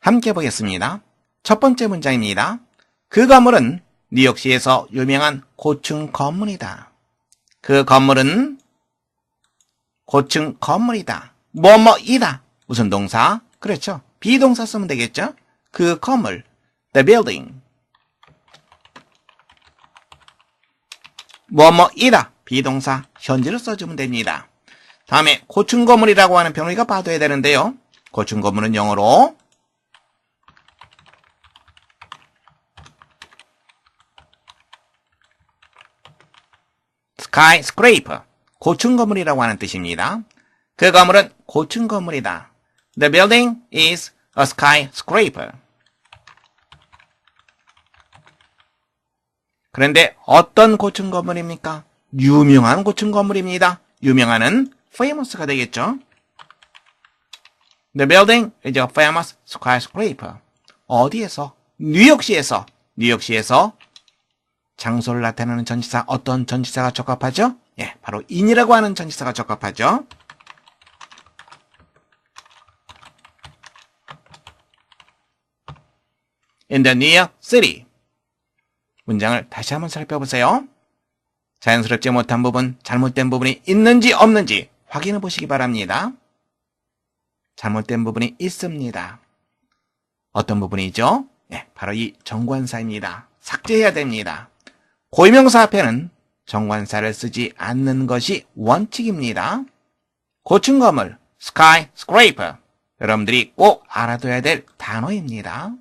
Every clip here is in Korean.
함께 보겠습니다. 첫 번째 문장입니다. 그 건물은 뉴욕시에서 유명한 고층 건물이다. 그 건물은 고층 건물이다. 뭐뭐이다. 무슨 동사? 그렇죠. 비동사 쓰면 되겠죠? 그 건물. The building. 뭐뭐이다. 비동사. 현재를 써주면 됩니다. 다음에 고층 건물이라고 하는 우리가 봐둬야 되는데요. 고층 건물은 영어로 skyscraper, 고층 건물이라고 하는 뜻입니다. 그 건물은 고층 건물이다. The building is a skyscraper. 그런데 어떤 고층 건물입니까? 유명한 고층 건물입니다. 유명한은 famous가 되겠죠. The building is a famous skyscraper. 어디에서? 뉴욕시에서. 뉴욕시에서 장소를 나타내는 전치사 어떤 전치사가 적합하죠? 예, 바로 in이라고 하는 전치사가 적합하죠. In the City. 문장을 다시 한번 살펴보세요. 자연스럽지 못한 부분, 잘못된 부분이 있는지 없는지 확인해 보시기 바랍니다. 잘못된 부분이 있습니다. 어떤 부분이죠? 예, 바로 이 정관사입니다. 삭제해야 됩니다. 고유명사 앞에는 정관사를 쓰지 않는 것이 원칙입니다. 고층 건물, skyscraper. 여러분들이 꼭 알아둬야 될 단어입니다.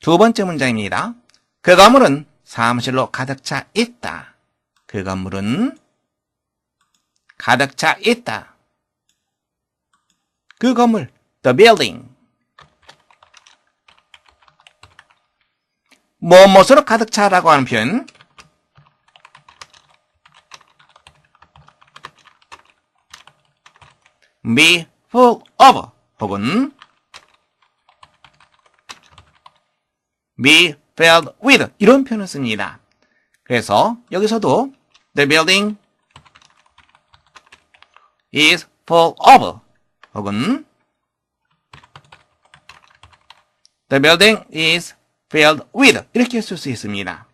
두 번째 문장입니다. 그 건물은 사무실로 가득 차 있다. 그 건물은 가득 차 있다. 그 건물, the building. 뭐뭇으로 가득 차라고 하는 표현. be full of 혹은 be filled with 이런 표현을 씁니다. 그래서 여기서도 the building is full of 혹은 the building is filled with 이렇게 쓸 수 있습니다.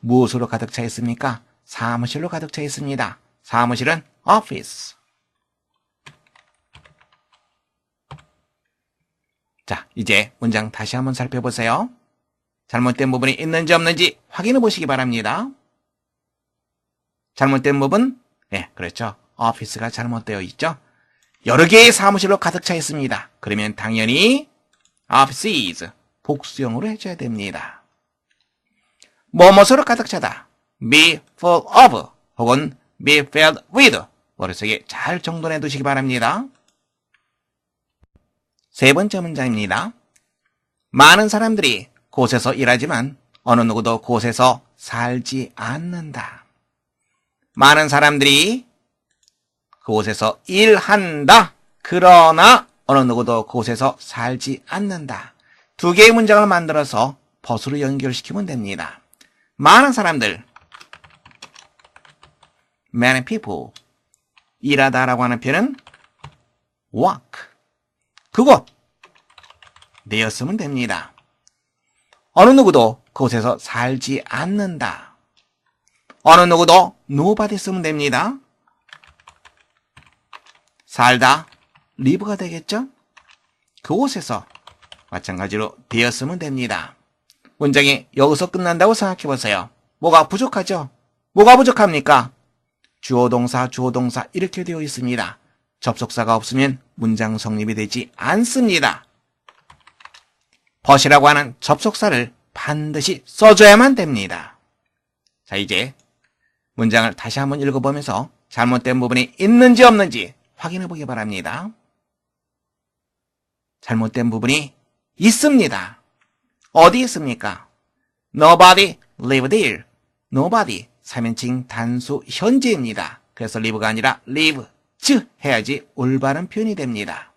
무엇으로 가득 차 있습니까? 사무실로 가득 차 있습니다. 사무실은 office. 자, 이제 문장 다시 한번 살펴보세요. 잘못된 부분이 있는지 없는지 확인해 보시기 바랍니다. 잘못된 부분? 네, 그렇죠. office가 잘못되어 있죠. 여러 개의 사무실로 가득 차 있습니다. 그러면 당연히 offices 복수형으로 해줘야 됩니다. 뭐뭐으로 가득 차다. be full of 혹은 be filled with 머릿속에 잘 정돈해 두시기 바랍니다. 세 번째 문장입니다. 많은 사람들이 곳에서 일하지만 어느 누구도 곳에서 살지 않는다. 많은 사람들이 그곳에서 일한다. 그러나 어느 누구도 그곳에서 살지 않는다. 두 개의 문장을 만들어서 벗으로 연결시키면 됩니다. 많은 사람들 many people 일하다라고 하는 표현은 work 그곳 되었으면 됩니다. 어느 누구도 그곳에서 살지 않는다. 어느 누구도 nobody 쓰면 됩니다. 살다 live가 되겠죠? 그곳에서 마찬가지로 되었으면 됩니다. 문장이 여기서 끝난다고 생각해 보세요. 뭐가 부족하죠? 뭐가 부족합니까? 주어 동사, 주어 동사 이렇게 되어 있습니다. 접속사가 없으면 문장 성립이 되지 않습니다. 벗이라고 하는 접속사를 반드시 써줘야만 됩니다. 자, 이제 문장을 다시 한번 읽어보면서 잘못된 부분이 있는지 없는지 확인해 보기 바랍니다. 잘못된 부분이 있습니다. 어디 있습니까? Nobody live there. Nobody 3인칭 단수 현재입니다. 그래서 live가 아니라 live 즈 해야지 올바른 표현이 됩니다.